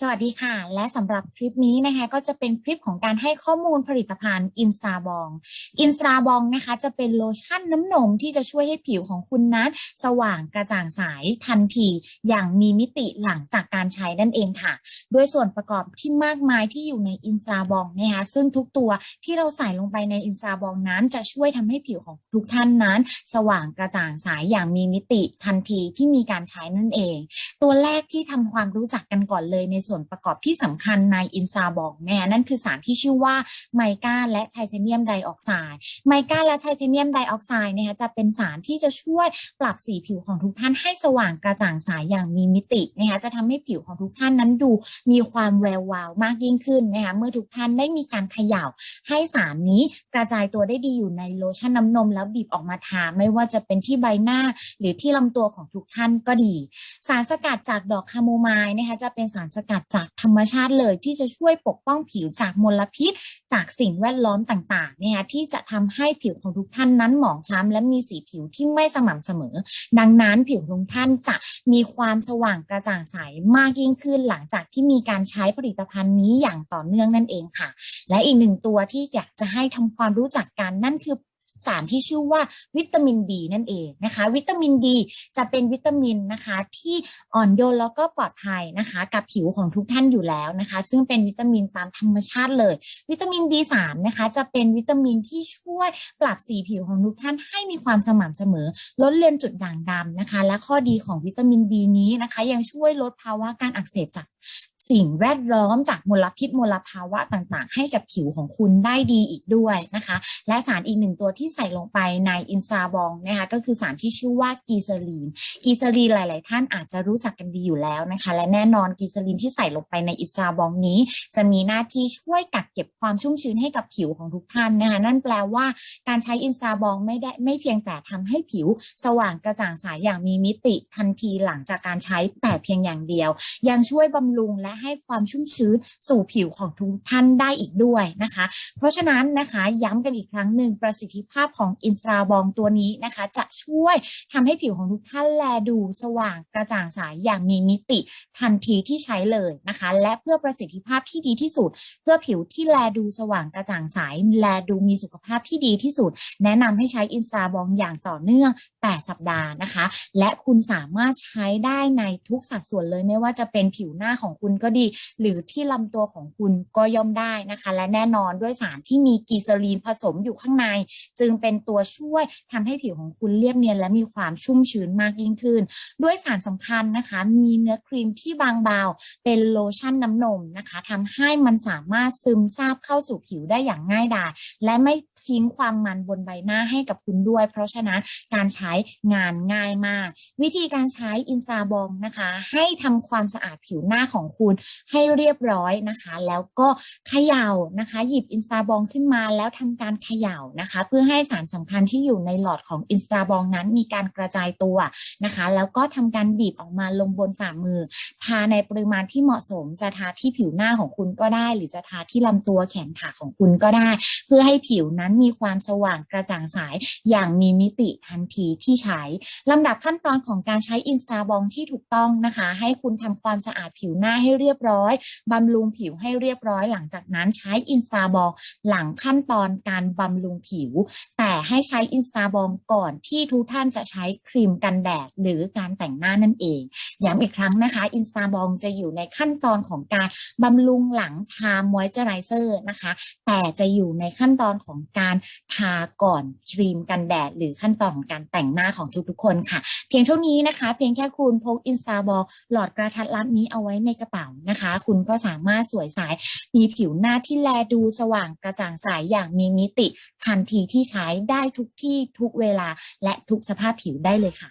สวัสดีค่ะ และสำหรับคลิปนี้นะคะก็จะเป็นคลิปของการให้ข้อมูลผลิตภัณฑ์อินสตาบองอินสตาบองนะคะจะเป็นโลชั่นน้ำนมที่จะช่วยให้ผิวของคุณนั้น สว่างกระจ่างใสทันทีอย่างมีมิติหลังจากการใช้นั่นเองค่ะด้วยส่วนประกอบที่มากมายที่อยู่ในอินสตาบองนะคะซึ่งทุกตัวที่เราใส่ลงไปในอินสตาบองนั้น จะช่วยทำให้ผิวของทุกท่านนั้น สว่างกระจ่างใสอย่างมีมิติทันทีที่มีการใช้นั่นเอง ตัวแรกที่ทำความรู้จักกันก่อนเลยในส่วนประกอบที่สำคัญในอินซาบองเนี่ยนั่นคือสารที่ชื่อว่าไมกาและไทเทเนียมไดออกไซด์ไมกาและไทเทเนียมไดออกไซด์นะคะจะเป็นสารที่จะช่วยปรับสีผิวของทุกท่านให้สว่างกระจ่างใสอย่างมีมิตินะคะจะทำให้ผิวของทุกท่านนั้นดูมีความแวววาวมากยิ่งขึ้นนะคะเมื่อทุกท่านได้มีการเขย่าให้สารนี้กระจายตัวได้ดีอยู่ในโลชั่นน้ำนม แล้วบีบออกมาทาไม่ว่าจะเป็นที่ใบหน้า หรือที่ลำตัวของทุกท่านก็ดี สารสกัดจากดอกคาโมไมล์นะคะจะเป็นสารสกัดจากธรรมชาติเลยที่จะช่วยปกป้องผิวจากมลพิษ จากสิ่งแวดล้อมต่างๆเนะคะที่จะทำให้ผิวของทุกท่านนั้นหมองคล้ำและมีสีผิวที่ไม่สม่ำเสมอ ดังนั้นผิวของทุกท่านจะมีความสว่างกระจ่างใสมากยิ่งขึ้น หลังจากที่มีการใช้ผลิตภัณฑ์นี้อย่างต่อเนื่องนั่นเองค่ะ และอีกหนึ่งตัวที่อยากจะให้ทำความรู้จักกันนั่นคือ สารที่ชื่อว่าวิตามินดีนั่นเองนะคะ วิตามินดีจะเป็นวิตามินนะคะที่อ่อนโยนแล้วก็ปลอดภัยนะคะ กับผิวของทุกท่านอยู่แล้วนะคะ ซึ่งเป็นวิตามินตามธรรมชาติเลย วิตามิน D3 นะคะจะเป็นวิตามินที่ช่วยปรับสีผิวของทุกท่านให้มีความสม่ำเสมอ ลดเลือนจุดด่างดำนะคะ และข้อดีของวิตามิน B นี้นะคะ ยังช่วยลดภาวะการอักเสบจาก สิ่งแวดล้อมจากมลพิษมลภาวะต่างๆ ให้กับผิวของคุณได้ดีอีกด้วยนะคะ และสารอีกหนึ่งตัวที่ใส่ลงไปในอินซาบองนะคะก็คือสารที่ชื่อว่ากีเซรีน กีเซรีนหลาย ๆ ท่านอาจจะรู้จักกันดีอยู่แล้วนะคะ และแน่นอนกีเซรีนที่ใส่ลงไปในอินซาบองนี้ จะมีหน้าที่ช่วยกักเก็บความชุ่มชื้นให้กับผิวของทุกท่านนะคะนั่นแปลว่าการใช้อินซาบองไม่ได้ไม่เพียงแต่ทำให้ผิว สว่างกระจ่างใสยอย่างมีมิติทันทีหลังจากการใช้แต่เพียงอย่างเดียว ยังช่วยบำรุงและให้ความชุ่มชื้นสู่ผิวของทุกท่านได้อีกด้วยนะคะ เพราะฉะนั้นนะคะย้ำกันอีกครั้งหนึ่งประสิทธิภาพของอินสตาบองตัวนี้นะคะ จะช่วยทำให้ผิวของทุกท่านแลดูสว่างกระจ่างใสอย่างมีมิติทันทีที่ใช้เลยนะคะ และเพื่อประสิทธิภาพที่ดีที่สุด เพื่อผิวที่แลดูสว่างกระจ่างใสแลดูมีสุขภาพที่ดีที่สุด แนะนำให้ใช้อินสตาบองอย่างต่อเนื่อง 8 สัปดาห์นะคะ และคุณสามารถใช้ได้ในทุกสัดส่วนเลยไม่ว่าจะเป็นผิวหน้าของคุณก็ดี หรือที่ลำตัวของคุณก็ย่อมได้นะคะ และแน่นอนด้วยสารที่มีกีเซอรีนผสมอยู่ข้างใน จึงเป็นตัวช่วยทำให้ผิวของคุณเรียบเนียน และมีความชุ่มชื้นมากยิ่งขึ้น ด้วยสารสำคัญนะคะ มีเนื้อครีมที่บางเบา เป็นโลชั่นน้ำนมนะคะทำให้มันสามารถซึมซาบเข้าสู่ผิวได้อย่างง่ายดายและไม่ ทิ้งความมันบนใบหน้าให้กับคุณด้วย เพราะฉะนั้นการใช้งานง่ายมาก วิธีการใช้อินซาบองนะคะ ให้ทำความสะอาดผิวหน้าของคุณให้เรียบร้อยนะคะ แล้วก็เขย่านะคะ หยิบอินซาบองขึ้นมาแล้วทำการเขย่านะคะ เพื่อให้สารสำคัญที่อยู่ในหลอดของอินซาบองนั้นมีการกระจายตัวนะคะ แล้วก็ทำการบีบออกมาลงบนฝ่ามือ ทาในปริมาณที่เหมาะสมจะทาที่ผิวหน้าของคุณก็ได้ หรือจะทาที่ลำตัวแขนขาของคุณก็ได้ เพื่อให้ผิวนั้นมีความสว่างกระจ่างใสอย่างมีมิติทันทีที่ใช้ลำดับขั้นตอนของการใช้อินสตาบองที่ถูกต้องนะคะ ให้คุณทำความสะอาดผิวหน้าให้เรียบร้อยบำรุงผิวให้เรียบร้อย หลังจากนั้นใช้อินสตาบองหลังขั้นตอนการบำรุงผิว แต่ให้ใช้อินสตาบองก่อนที่ทุกท่านจะใช้ครีมกันแดดหรือการแต่งหน้านั่นเองย้ำอีกครั้งนะคะอินสตาบองจะอยู่ในขั้นตอนของการบำรุงหลังทามอยเจอไรเซอร์นะคะ แต่จะอยู่ในขั้นตอนของการการทาก่อนครีมกันแดด หรือขั้นตอนของการแต่งหน้าของทุกๆคนค่ะ เพียงเท่านี้นะคะ เพียงแค่คุณพกอินซาบอลหลอดกระทัดรัดนี้เอาไว้ในกระเป๋านะคะ คุณก็สามารถสวยสายมีผิวหน้าที่แลดูสว่างกระจ่างใสอย่างมีมิติ ทันทีที่ใช้ได้ทุกที่ทุกเวลาและทุกสภาพผิวได้เลยค่ะ